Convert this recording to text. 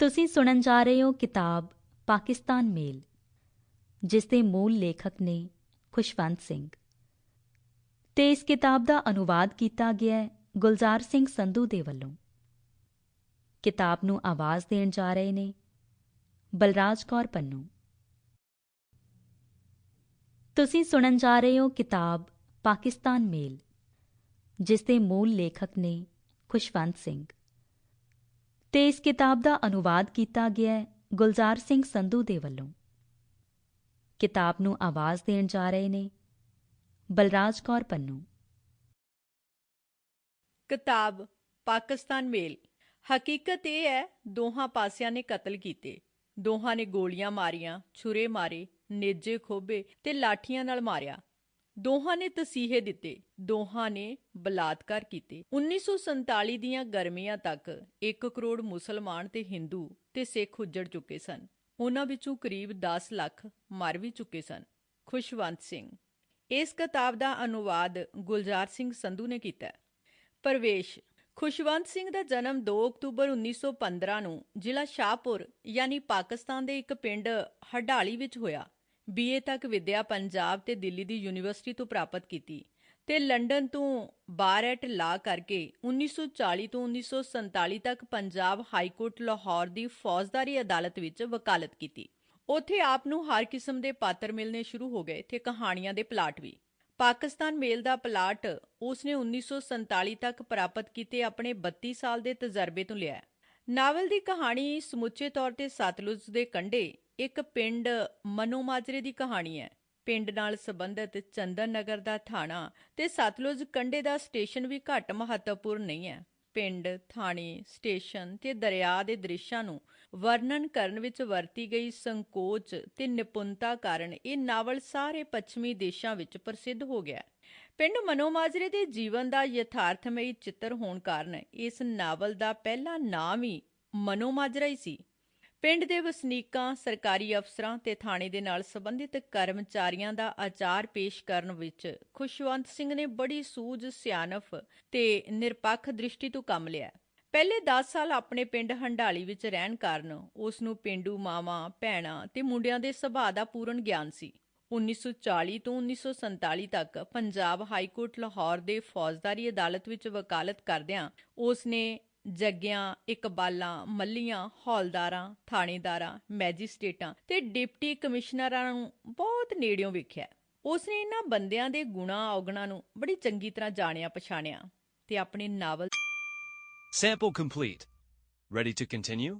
ਤੁਸੀਂ ਸੁਣਨ ਜਾ ਰਹੇ ਹੋ ਕਿਤਾਬ ਪਾਕਿਸਤਾਨ ਮੇਲ, ਜਿਸ ਦੇ ਮੂਲ ਲੇਖਕ ਨੇ ਖੁਸ਼ਵੰਤ ਸਿੰਘ। ਤੇ ਇਸ ਕਿਤਾਬ ਦਾ ਅਨੁਵਾਦ ਕੀਤਾ ਗਿਆ ਹੈ ਗੁਲਜ਼ਾਰ ਸਿੰਘ ਸੰਧੂ ਦੇ ਵੱਲੋਂ। ਕਿਤਾਬ ਨੂੰ ਆਵਾਜ਼ ਦੇਣ ਜਾ ਰਹੇ ਨੇ ਬਲਰਾਜ ਕੌਰ ਪੰਨੂ। ਤੁਸੀਂ ਸੁਣਨ ਜਾ ਰਹੇ ਹੋ ਕਿਤਾਬ ਪਾਕਿਸਤਾਨ ਮੇਲ, ਜਿਸ ਦੇ ਮੂਲ ਲੇਖਕ ਨੇ ਖੁਸ਼ਵੰਤ ਸਿੰਘ। ਤੇ ਇਸ ਕਿਤਾਬ ਦਾ ਅਨੁਵਾਦ ਕੀਤਾ ਗਿਆ ਹੈ ਗੁਲਜ਼ਾਰ ਸਿੰਘ ਸੰਧੂ ਦੇ ਵੱਲੋਂ। ਕਿਤਾਬ ਨੂੰ ਆਵਾਜ਼ ਦੇਣ ਜਾ ਰਹੇ ਨੇ ਬਲਰਾਜ ਕੌਰ ਪੰਨੂ। ਕਿਤਾਬ, ਪਾਕਿਸਤਾਨ ਮੇਲ। ਹਕੀਕਤ ਇਹ ਹੈ, ਦੋਹਾਂ ਪਾਸਿਆਂ ਨੇ ਕਤਲ ਕੀਤੇ। ਦੋਹਾਂ ਨੇ ਗੋਲੀਆਂ ਮਾਰੀਆਂ, ਛੁਰੇ ਮਾਰੇ, ਨੇਜੇ ਖੋਬੇ ਤੇ ਲਾਠੀਆਂ ਨਾਲ ਮਾਰਿਆ। ਦੋਹਾਂ ਨੇ ਤਸੀਹੇ ਦਿੱਤੇ, ਦੋਹਾਂ ਨੇ ਬਲਾਤਕਾਰ ਕੀਤੇ। 1947 ਦੀਆਂ ਗਰਮੀਆਂ ਤੱਕ 1 ਕਰੋੜ ਮੁਸਲਮਾਨ ਤੇ ਹਿੰਦੂ ਤੇ ਸਿੱਖ ਉੱਜੜ ਚੁੱਕੇ ਸਨ। ਉਹਨਾਂ ਵਿੱਚੋਂ ਕਰੀਬ 10 ਲੱਖ ਮਰ ਵੀ ਚੁੱਕੇ ਸਨ। ਖੁਸ਼ਵੰਤ ਸਿੰਘ। ਇਸ ਕਿਤਾਬ ਦਾ ਅਨੁਵਾਦ ਗੁਲਜ਼ਾਰ ਸਿੰਘ ਸੰਧੂ ਨੇ ਕੀਤਾ ਹੈ। ਪ੍ਰਵੇਸ਼। ਖੁਸ਼ਵੰਤ ਸਿੰਘ ਦਾ ਜਨਮ 2 ਅਕਤੂਬਰ 1915 ਨੂੰ ਜ਼ਿਲ੍ਹਾ ਸ਼ਾਹਪੁਰ, ਯਾਨੀ ਪਾਕਿਸਤਾਨ ਦੇ ਇੱਕ ਪਿੰਡ ਹਡਾਲੀ ਵਿੱਚ ਹੋਇਆ। ਬੀਏ ਤੱਕ ਵਿਦਿਆ ਪੰਜਾਬ ਤੇ ਦਿੱਲੀ ਦੀ ਯੂਨੀਵਰਸਿਟੀ ਤੋਂ ਪ੍ਰਾਪਤ ਕੀਤੀ ਤੇ ਲੰਡਨ ਤੋਂ ਬਾਰ ਐਟ ਲਾ ਕਰਕੇ 1940 ਤੋਂ 1947 ਤੱਕ ਪੰਜਾਬ ਹਾਈ ਕੋਰਟ ਲਾਹੌਰ ਦੀ ਫੌਜਦਾਰੀ ਅਦਾਲਤ ਵਿੱਚ ਵਕਾਲਤ ਕੀਤੀ। ਉੱਥੇ ਆਪ ਨੂੰ ਹਰ ਕਿਸਮ ਦੇ ਪਾਤਰ ਮਿਲਣੇ ਸ਼ੁਰੂ ਹੋ ਗਏ ਤੇ ਕਹਾਣੀਆਂ ਦੇ ਪਲਾਟ ਵੀ। ਪਾਕਿਸਤਾਨ ਮੇਲ ਦਾ ਪਲਾਟ ਉਸ ਉਸਨੇ 1947 ਤੱਕ ਪ੍ਰਾਪਤ ਕੀਤੇ ਆਪਣੇ 32 ਸਾਲ ਦੇ ਤਜਰਬੇ ਤੋਂ ਲਿਆ। ਨਾਵਲ ਦੀ ਕਹਾਣੀ ਸਮੁੱਚੇ ਤੌਰ ਤੇ ਸਤਲੁਜ ਦੇ ਕੰਢੇ ਇੱਕ ਪਿੰਡ ਮਨੋਮਾਜਰੇ ਦੀ ਕਹਾਣੀ ਹੈ। ਪਿੰਡ ਨਾਲ ਸੰਬੰਧਿਤ ਚੰਦਨ ਨਗਰ ਦਾ ਥਾਣਾ ਤੇ ਸਤਲੁਜ ਕੰਢੇ ਦਾ ਸਟੇਸ਼ਨ ਵੀ ਘੱਟ ਮਹੱਤਵਪੂਰਨ ਨਹੀਂ ਹੈ। ਪਿੰਡ, ਥਾਣੇ, ਸਟੇਸ਼ਨ ਤੇ ਦਰਿਆ ਦੇ ਦ੍ਰਿਸ਼ਾਂ ਨੂੰ ਵਰਣਨ ਕਰਨ ਵਿੱਚ ਵਰਤੀ ਗਈ ਸੰਕੋਚ ਤੇ ਨਿਪੁੰਨਤਾ ਕਾਰਨ ਇਹ ਨਾਵਲ ਸਾਰੇ ਪੱਛਮੀ ਦੇਸ਼ਾਂ ਵਿੱਚ ਪ੍ਰਸਿੱਧ ਹੋ ਗਿਆ ਪਿੰਡ ਮਨੋਮਾਜਰੇ ਦੇ ਜੀਵਨ ਦਾ ਯਥਾਰਥਮਈ ਚਿੱਤਰ ਹੋਣ ਕਾਰਨ ਇਸ ਨਾਵਲ ਦਾ ਪਹਿਲਾ ਨਾਮ ਹੀ ਮਨੋਮਾਜਰਾ ਹੀ ਸੀ। ਪਿੰਡ ਦੇ ਵਸਨੀਕਾਂ, ਸਰਕਾਰੀ ਅਫਸਰਾਂ ਤੇ ਥਾਣੇ ਦੇ ਨਾਲ ਸੰਬੰਧਿਤ ਕਰਮਚਾਰੀਆਂ ਦਾ ਆਚਾਰ ਪੇਸ਼ ਕਰਨ ਵਿੱਚ ਖੁਸ਼ਵੰਤ ਸਿੰਘ ਨੇ ਬੜੀ ਸੂਝ, ਸਿਆਣਪ ਤੇ ਨਿਰਪੱਖ ਦ੍ਰਿਸ਼ਟੀ ਤੋਂ ਕੰਮ ਲਿਆ। ਪਹਿਲੇ 10 ਸਾਲ ਆਪਣੇ ਪਿੰਡ ਹੰਡਾਲੀ ਵਿੱਚ ਰਹਿਣ ਕਾਰਨ ਉਸ ਨੂੰ ਪਿੰਡੂ ਮਾਵਾਂ, ਭੈਣਾਂ ਤੇ ਮੁੰਡਿਆਂ ਦੇ ਸੁਭਾਅ ਦਾ ਪੂਰਨ ਗਿਆਨ ਸੀ। 1940 ਤੋਂ 1947 ਤੱਕ ਪੰਜਾਬ ਹਾਈ ਕੋਰਟ ਲਾਹੌਰ ਦੇ ਫੌਜਦਾਰੀ ਅਦਾਲਤ ਵਿੱਚ ਵਕਾਲਤ ਕਰਦਿਆਂ ਉਸ ਨੇ ਜੱਗਿਆਂ, ਇਕਬਾਲਾਂ, ਮੱਲੀਆਂ, ਹੌਲਦਾਰਾਂ, ਥਾਣੇਦਾਰਾਂ, ਮੈਜਿਸਟ੍ਰੇਟਾਂ ਤੇ ਡਿਪਟੀ ਕਮਿਸ਼ਨਰਾਂ ਨੂੰ ਬਹੁਤ ਨੇੜਿਓਂ ਵੇਖਿਆ ਉਸ ਨੇ ਇਹਨਾਂ ਬੰਦਿਆਂ ਦੇ ਗੁਣਾ ਔਗਣਾ ਨੂੰ ਬੜੀ ਚੰਗੀ ਤਰ੍ਹਾਂ ਜਾਣਿਆ ਪਛਾਣਿਆ ਤੇ ਆਪਣੇ novel Sample complete. Ready to continue?